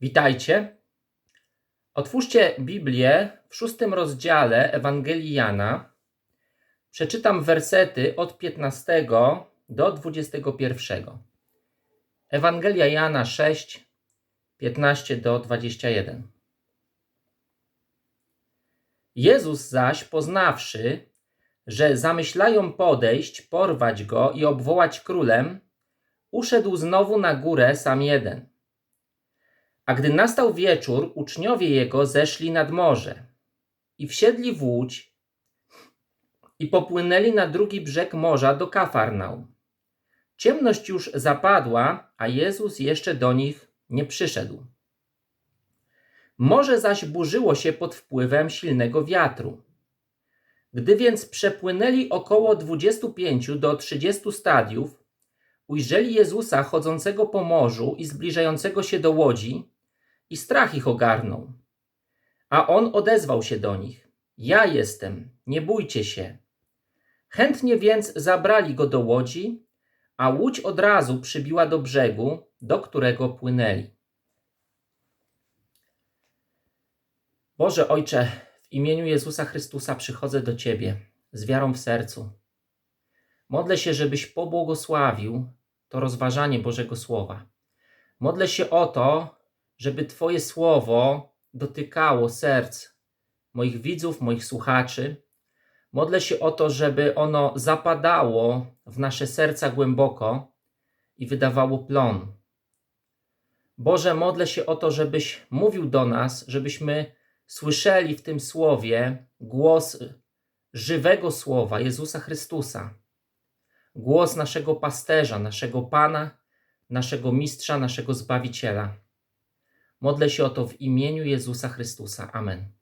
Witajcie. Otwórzcie Biblię w szóstym rozdziale Ewangelii Jana. Przeczytam wersety od 15 do 21. Ewangelia Jana 6, 15 do 21. Jezus zaś, poznawszy, że zamyślają podejść, porwać go i obwołać królem, uszedł znowu na górę sam jeden. A gdy nastał wieczór, uczniowie jego zeszli nad morze i wsiedli w łódź i popłynęli na drugi brzeg morza do Kafarnaum. Ciemność już zapadła, a Jezus jeszcze do nich nie przyszedł. Morze zaś burzyło się pod wpływem silnego wiatru. Gdy więc przepłynęli około 25 do 30 stadiów, ujrzeli Jezusa chodzącego po morzu i zbliżającego się do łodzi, i strach ich ogarnął. A on odezwał się do nich: Ja jestem, nie bójcie się. Chętnie więc zabrali go do łodzi, a łódź od razu przybiła do brzegu, do którego płynęli. Boże Ojcze, w imieniu Jezusa Chrystusa przychodzę do Ciebie z wiarą w sercu. Modlę się, żebyś pobłogosławił to rozważanie Bożego Słowa. Modlę się o to, żeby Twoje słowo dotykało serc moich widzów, moich słuchaczy. Modlę się o to, żeby ono zapadało w nasze serca głęboko i wydawało plon. Boże, modlę się o to, żebyś mówił do nas, żebyśmy słyszeli w tym słowie głos żywego słowa Jezusa Chrystusa, głos naszego pasterza, naszego Pana, naszego Mistrza, naszego Zbawiciela. Modlę się o to w imieniu Jezusa Chrystusa. Amen.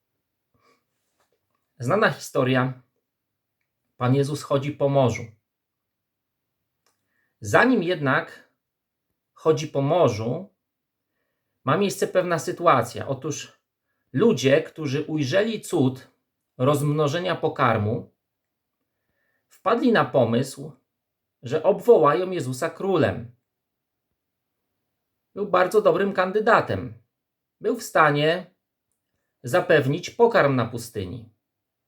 Znana historia. Pan Jezus chodzi po morzu. Zanim jednak chodzi po morzu, ma miejsce pewna sytuacja. Otóż ludzie, którzy ujrzeli cud rozmnożenia pokarmu, wpadli na pomysł, że obwołają Jezusa królem. Był bardzo dobrym kandydatem był w stanie zapewnić pokarm na pustyni.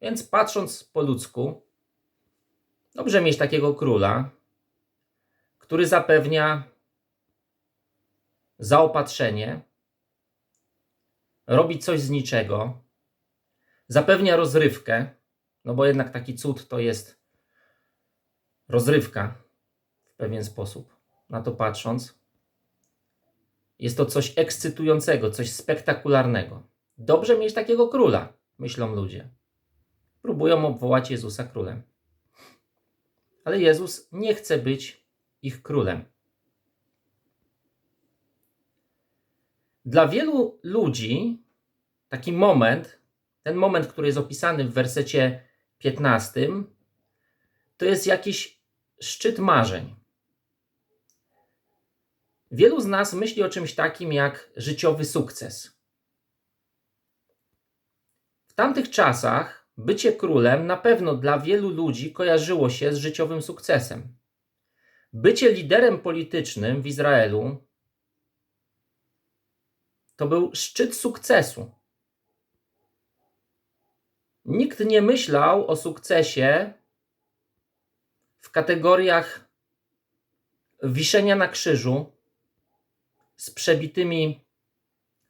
Więc patrząc po ludzku, dobrze mieć takiego króla, który zapewnia zaopatrzenie, robi coś z niczego, zapewnia rozrywkę, no bo jednak taki cud to jest rozrywka w pewien sposób, na to patrząc. Jest to coś ekscytującego, coś spektakularnego. Dobrze mieć takiego króla, myślą ludzie. Próbują obwołać Jezusa królem. Ale Jezus nie chce być ich królem. Dla wielu ludzi taki moment, ten moment, który jest opisany w wersecie 15, to jest jakiś szczyt marzeń. Wielu z nas myśli o czymś takim jak życiowy sukces. W tamtych czasach bycie królem na pewno dla wielu ludzi kojarzyło się z życiowym sukcesem. Bycie liderem politycznym w Izraelu to był szczyt sukcesu. Nikt nie myślał o sukcesie w kategoriach wiszenia na krzyżu, z przebitymi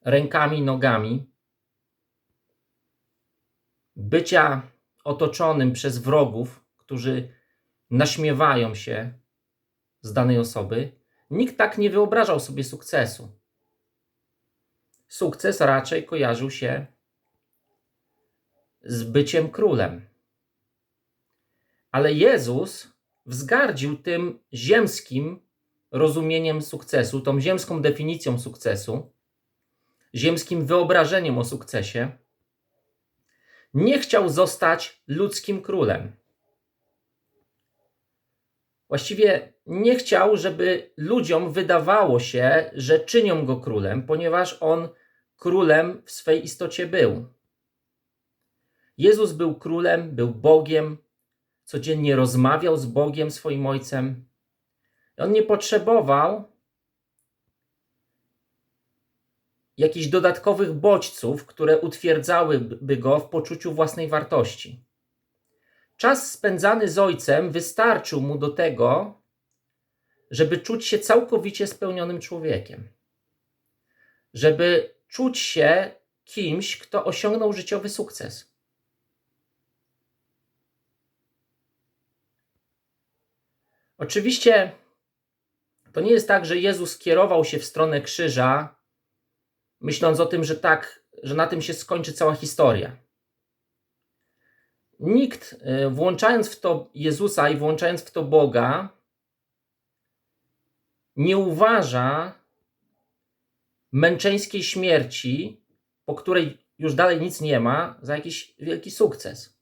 rękami, nogami, bycia otoczonym przez wrogów, którzy naśmiewają się z danej osoby, nikt tak nie wyobrażał sobie sukcesu. Sukces raczej kojarzył się z byciem królem. Ale Jezus wzgardził tym ziemskim rozumieniem sukcesu, tą ziemską definicją sukcesu, ziemskim wyobrażeniem o sukcesie, nie chciał zostać ludzkim królem. Właściwie nie chciał, żeby ludziom wydawało się, że czynią go królem, ponieważ on królem w swej istocie był. Jezus był królem, był Bogiem, codziennie rozmawiał z Bogiem, swoim Ojcem. On nie potrzebował jakichś dodatkowych bodźców, które utwierdzałyby go w poczuciu własnej wartości. Czas spędzany z ojcem wystarczył mu do tego, żeby czuć się całkowicie spełnionym człowiekiem. Żeby czuć się kimś, kto osiągnął życiowy sukces. Oczywiście to nie jest tak, że Jezus kierował się w stronę krzyża, myśląc o tym, że tak, że na tym się skończy cała historia. Nikt, y, włączając w to Jezusa i włączając w to Boga, nie uważa męczeńskiej śmierci, po której już dalej nic nie ma, za jakiś wielki sukces.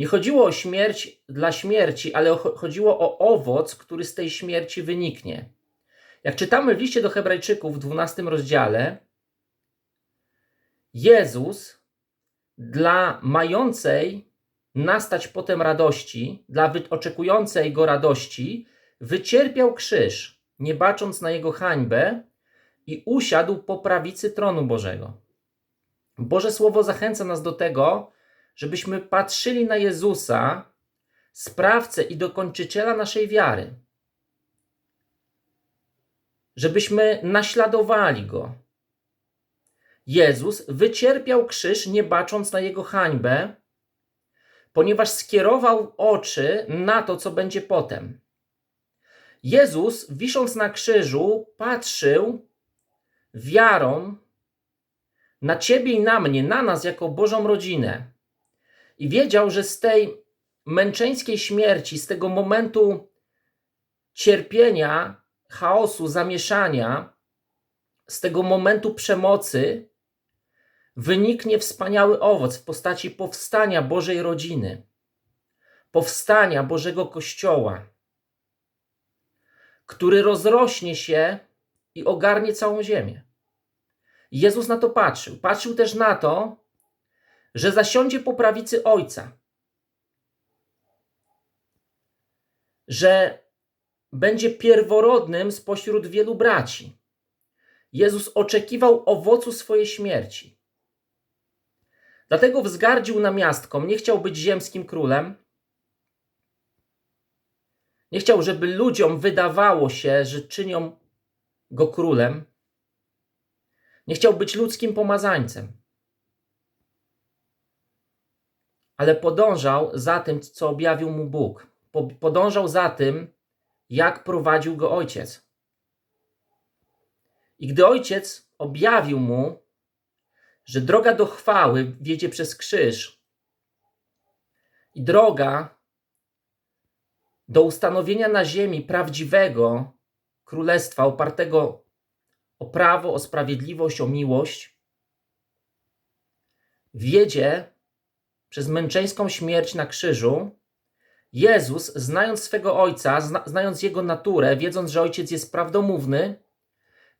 Nie chodziło o śmierć dla śmierci, ale chodziło o owoc, który z tej śmierci wyniknie. Jak czytamy w liście do Hebrajczyków w 12 rozdziale, Jezus dla mającej nastać potem radości, dla oczekującej go radości, wycierpiał krzyż, nie bacząc na jego hańbę i usiadł po prawicy tronu Bożego. Boże Słowo zachęca nas do tego, żebyśmy patrzyli na Jezusa, sprawcę i dokończyciela naszej wiary. Żebyśmy naśladowali go. Jezus wycierpiał krzyż, nie bacząc na jego hańbę, ponieważ skierował oczy na to, co będzie potem. Jezus, wisząc na krzyżu, patrzył wiarą na ciebie i na mnie, na nas jako Bożą rodzinę. I wiedział, że z tej męczeńskiej śmierci, z tego momentu cierpienia, chaosu, zamieszania, z tego momentu przemocy, wyniknie wspaniały owoc w postaci powstania Bożej rodziny, powstania Bożego Kościoła, który rozrośnie się i ogarnie całą ziemię. Jezus na to patrzył. Patrzył też na to, że zasiądzie po prawicy Ojca, że będzie pierworodnym spośród wielu braci. Jezus oczekiwał owocu swojej śmierci. Dlatego wzgardził namiastkom, nie chciał być ziemskim królem. Nie chciał, żeby ludziom wydawało się, że czynią go królem. Nie chciał być ludzkim pomazańcem. Ale podążał za tym, co objawił mu Bóg. Podążał za tym, jak prowadził go ojciec. I gdy ojciec objawił mu, że droga do chwały wiedzie przez krzyż i droga do ustanowienia na ziemi prawdziwego królestwa opartego o prawo, o sprawiedliwość, o miłość, wiedzie przez męczeńską śmierć na krzyżu, Jezus, znając swego Ojca, zna, znając Jego naturę, wiedząc, że Ojciec jest prawdomówny,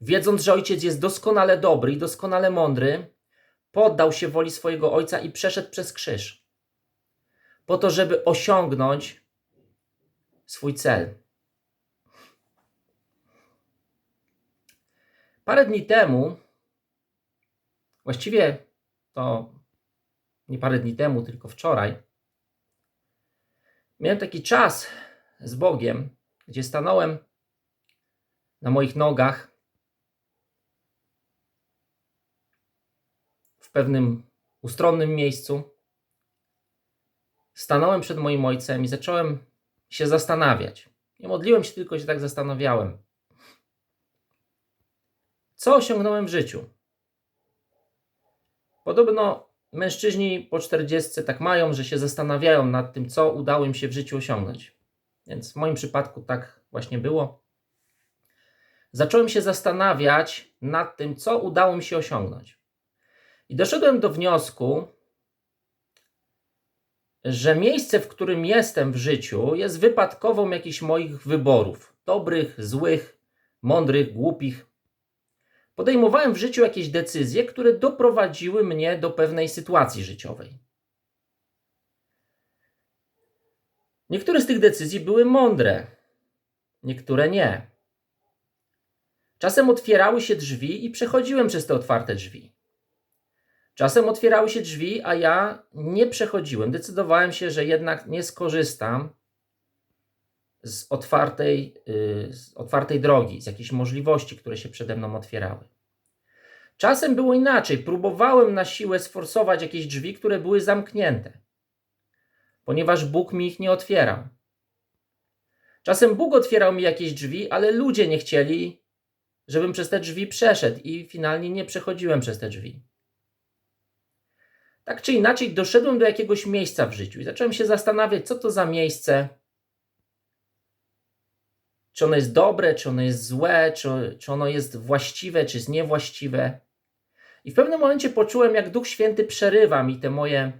wiedząc, że Ojciec jest doskonale dobry i doskonale mądry, poddał się woli swojego Ojca i przeszedł przez krzyż. Po to, żeby osiągnąć swój cel. Parę dni temu, właściwie to nie parę dni temu, tylko wczoraj, miałem taki czas z Bogiem, gdzie stanąłem na moich nogach w pewnym ustronnym miejscu. Stanąłem przed moim ojcem i zacząłem się zastanawiać. Nie modliłem się, tylko się tak zastanawiałem. Co osiągnąłem w życiu? Podobno mężczyźni po 40 tak mają, że się zastanawiają nad tym, co udało im się w życiu osiągnąć. Więc w moim przypadku tak właśnie było. Zacząłem się zastanawiać nad tym, co udało mi się osiągnąć. I doszedłem do wniosku, że miejsce, w którym jestem w życiu, jest wypadkową jakichś moich wyborów dobrych, złych, mądrych, głupich. Podejmowałem w życiu jakieś decyzje, które doprowadziły mnie do pewnej sytuacji życiowej. Niektóre z tych decyzji były mądre, niektóre nie. Czasem otwierały się drzwi i przechodziłem przez te otwarte drzwi. Czasem otwierały się drzwi, a ja nie przechodziłem. Decydowałem się, że jednak nie skorzystam z otwartej, yy, z otwartej drogi, z jakichś możliwości, które się przede mną otwierały. Czasem było inaczej. Próbowałem na siłę sforsować jakieś drzwi, które były zamknięte, ponieważ Bóg mi ich nie otwierał. Czasem Bóg otwierał mi jakieś drzwi, ale ludzie nie chcieli, żebym przez te drzwi przeszedł i finalnie nie przechodziłem przez te drzwi. Tak czy inaczej, doszedłem do jakiegoś miejsca w życiu i zacząłem się zastanawiać, co to za miejsce. Czy ono jest dobre, czy ono jest złe, czy, czy ono jest właściwe, czy jest niewłaściwe. I w pewnym momencie poczułem, jak Duch Święty przerywa mi te moje,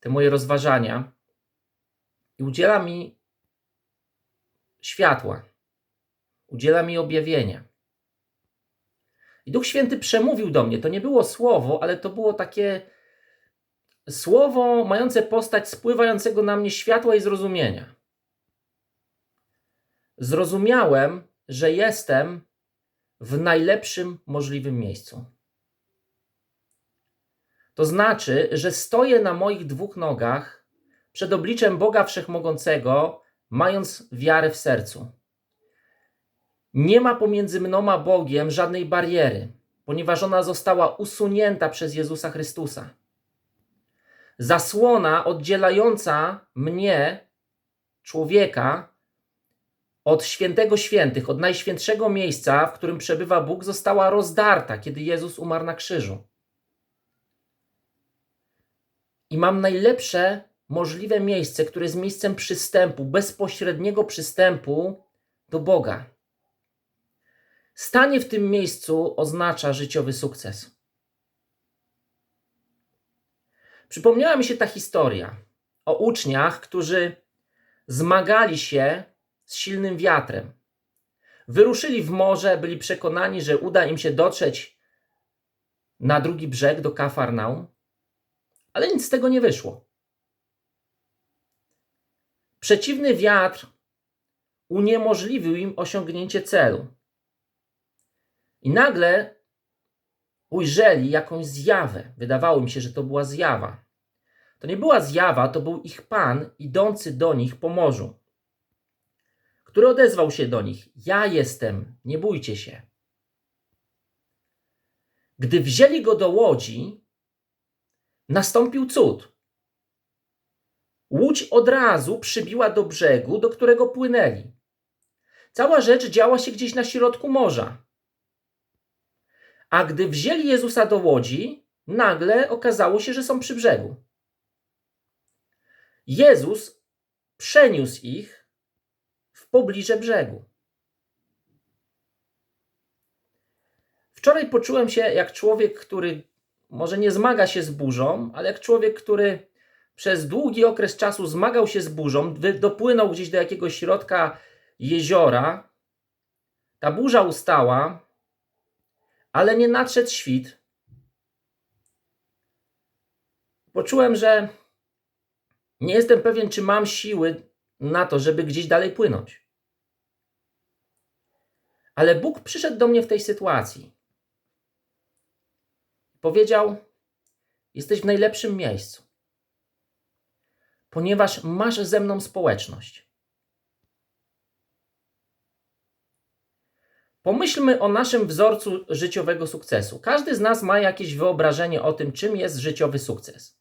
te moje rozważania i udziela mi światła, udziela mi objawienia. I Duch Święty przemówił do mnie. To nie było słowo, ale to było takie słowo mające postać spływającego na mnie światła i zrozumienia. Zrozumiałem, że jestem w najlepszym możliwym miejscu. To znaczy, że stoję na moich dwóch nogach przed obliczem Boga Wszechmogącego, mając wiarę w sercu. Nie ma pomiędzy mną a Bogiem żadnej bariery, ponieważ ona została usunięta przez Jezusa Chrystusa. Zasłona oddzielająca mnie, człowieka, od świętego świętych, od najświętszego miejsca, w którym przebywa Bóg, została rozdarta, kiedy Jezus umarł na krzyżu. I mam najlepsze możliwe miejsce, które jest miejscem przystępu, bezpośredniego przystępu do Boga. Stanie w tym miejscu oznacza życiowy sukces. Przypomniała mi się ta historia o uczniach, którzy zmagali się z silnym wiatrem. Wyruszyli w morze, byli przekonani, że uda im się dotrzeć na drugi brzeg do Kafarnaum, ale nic z tego nie wyszło. Przeciwny wiatr uniemożliwił im osiągnięcie celu. I nagle ujrzeli jakąś zjawę. Wydawało mi się, że to była zjawa. To nie była zjawa, to był ich pan idący do nich po morzu, który odezwał się do nich: Ja jestem, nie bójcie się. Gdy wzięli go do łodzi, nastąpił cud. Łódź od razu przybiła do brzegu, do którego płynęli. Cała rzecz działa się gdzieś na środku morza. A gdy wzięli Jezusa do łodzi, nagle okazało się, że są przy brzegu. Jezus przeniósł ich pobliże brzegu. Wczoraj poczułem się jak człowiek, który może nie zmaga się z burzą, ale jak człowiek, który przez długi okres czasu zmagał się z burzą, dopłynął gdzieś do jakiegoś środka jeziora. Ta burza ustała, ale nie nadszedł świt. Poczułem, że nie jestem pewien, czy mam siły na to, żeby gdzieś dalej płynąć. Ale Bóg przyszedł do mnie w tej sytuacji. Powiedział: Jesteś w najlepszym miejscu, ponieważ masz ze mną społeczność. Pomyślmy o naszym wzorcu życiowego sukcesu. Każdy z nas ma jakieś wyobrażenie o tym, czym jest życiowy sukces.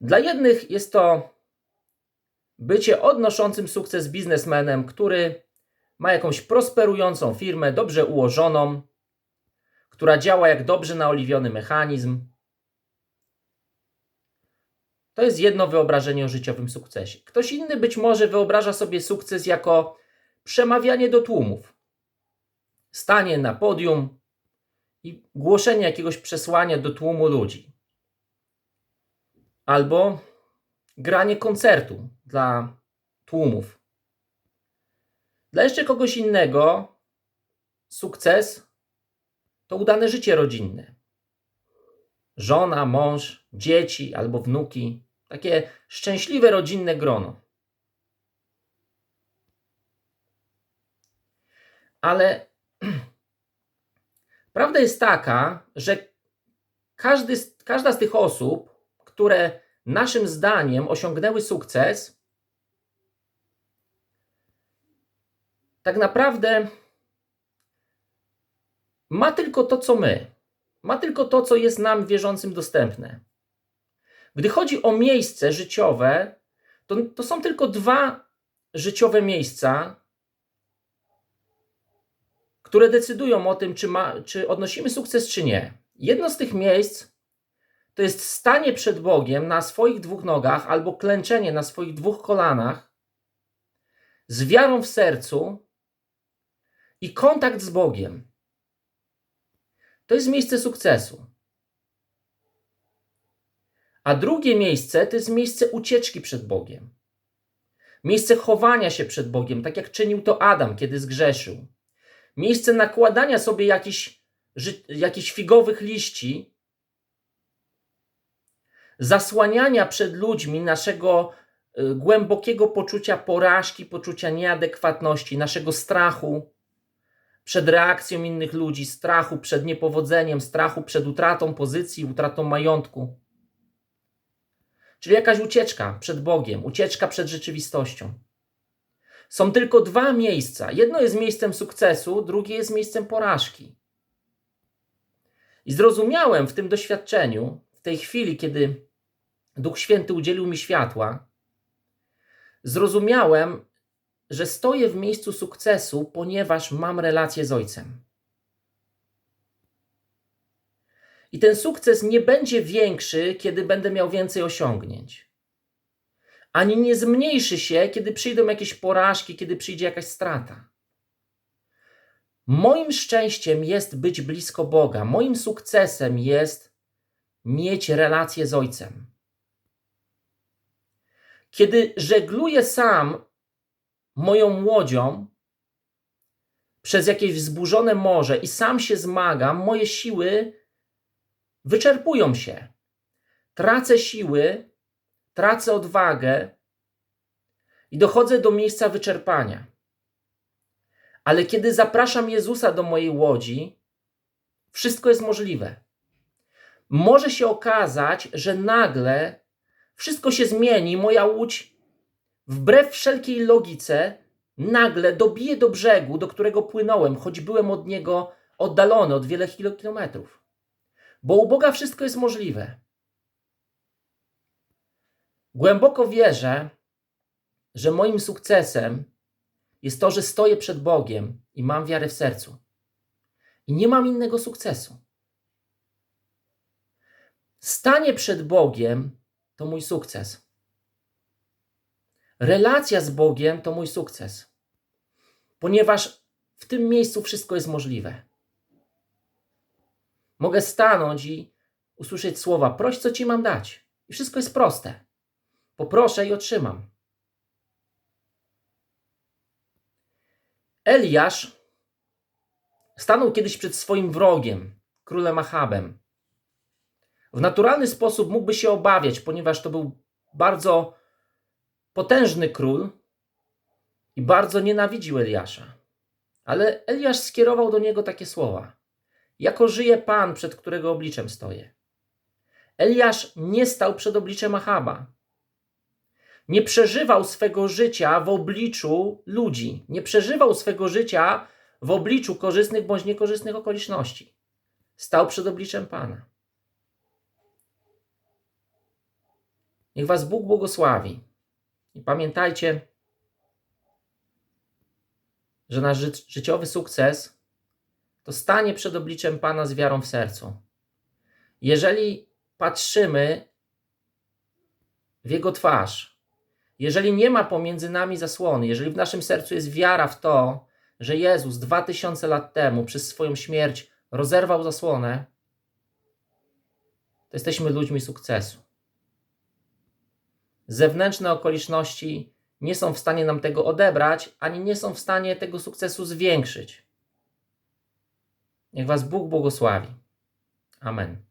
Dla jednych jest to bycie odnoszącym sukces biznesmenem, który ma jakąś prosperującą firmę, dobrze ułożoną, która działa jak dobrze naoliwiony mechanizm. To jest jedno wyobrażenie o życiowym sukcesie. Ktoś inny być może wyobraża sobie sukces jako przemawianie do tłumów stanie na podium i głoszenie jakiegoś przesłania do tłumu ludzi. Albo granie koncertu dla tłumów. Dla jeszcze kogoś innego sukces to udane życie rodzinne. Żona, mąż, dzieci albo wnuki. Takie szczęśliwe rodzinne grono. Ale Prawda jest taka, że każdy, każda z tych osób, które naszym zdaniem osiągnęły sukces, tak naprawdę ma tylko to, co my. Ma tylko to, co jest nam wierzącym dostępne. Gdy chodzi o miejsce życiowe, to, to są tylko dwa życiowe miejsca, które decydują o tym, czy, ma, czy odnosimy sukces, czy nie. Jedno z tych miejsc to jest stanie przed Bogiem na swoich dwóch nogach albo klęczenie na swoich dwóch kolanach z wiarą w sercu i kontakt z Bogiem. To jest miejsce sukcesu. A drugie miejsce to jest miejsce ucieczki przed Bogiem. Miejsce chowania się przed Bogiem, tak jak czynił to Adam, kiedy zgrzeszył. Miejsce nakładania sobie jakichś, jakichś figowych liści, zasłaniania przed ludźmi naszego y, głębokiego poczucia porażki, poczucia nieadekwatności, naszego strachu przed reakcją innych ludzi, strachu przed niepowodzeniem, strachu przed utratą pozycji, utratą majątku. Czyli jakaś ucieczka przed Bogiem, ucieczka przed rzeczywistością. Są tylko dwa miejsca. Jedno jest miejscem sukcesu, drugie jest miejscem porażki. I zrozumiałem w tym doświadczeniu, w tej chwili, kiedy Duch Święty udzielił mi światła, zrozumiałem, że stoję w miejscu sukcesu, ponieważ mam relację z Ojcem. I ten sukces nie będzie większy, kiedy będę miał więcej osiągnięć. Ani nie zmniejszy się, kiedy przyjdą jakieś porażki, kiedy przyjdzie jakaś strata. Moim szczęściem jest być blisko Boga. Moim sukcesem jest mieć relację z Ojcem. Kiedy żegluję sam moją łodzią przez jakieś wzburzone morze i sam się zmagam, moje siły wyczerpują się. Tracę siły, tracę odwagę i dochodzę do miejsca wyczerpania. Ale kiedy zapraszam Jezusa do mojej łodzi, wszystko jest możliwe. Może się okazać, że nagle wszystko się zmieni, moja łódź, wbrew wszelkiej logice, nagle dobije do brzegu, do którego płynąłem, choć byłem od niego oddalony od wiele kilo- kilometrów. Bo u Boga wszystko jest możliwe. Głęboko wierzę, że moim sukcesem jest to, że stoję przed Bogiem i mam wiarę w sercu. I nie mam innego sukcesu. Stanie przed Bogiem to mój sukces. Relacja z Bogiem to mój sukces. Ponieważ w tym miejscu wszystko jest możliwe. Mogę stanąć i usłyszeć słowa: proś, co ci mam dać. I wszystko jest proste. Poproszę i otrzymam. Eliasz stanął kiedyś przed swoim wrogiem, królem Achabem. W naturalny sposób mógłby się obawiać, ponieważ to był bardzo potężny król i bardzo nienawidził Eliasza. Ale Eliasz skierował do niego takie słowa: Jako żyje Pan, przed którego obliczem stoję. Eliasz nie stał przed obliczem Achaba. Nie przeżywał swego życia w obliczu ludzi. Nie przeżywał swego życia w obliczu korzystnych bądź niekorzystnych okoliczności. Stał przed obliczem Pana. Niech Was Bóg błogosławi. I pamiętajcie, że nasz ży- życiowy sukces to stanie przed obliczem Pana z wiarą w sercu. Jeżeli patrzymy w Jego twarz, jeżeli nie ma pomiędzy nami zasłony, jeżeli w naszym sercu jest wiara w to, że Jezus dwa tysiące lat temu przez swoją śmierć rozerwał zasłonę, to jesteśmy ludźmi sukcesu. Zewnętrzne okoliczności nie są w stanie nam tego odebrać, ani nie są w stanie tego sukcesu zwiększyć. Niech Was Bóg błogosławi. Amen.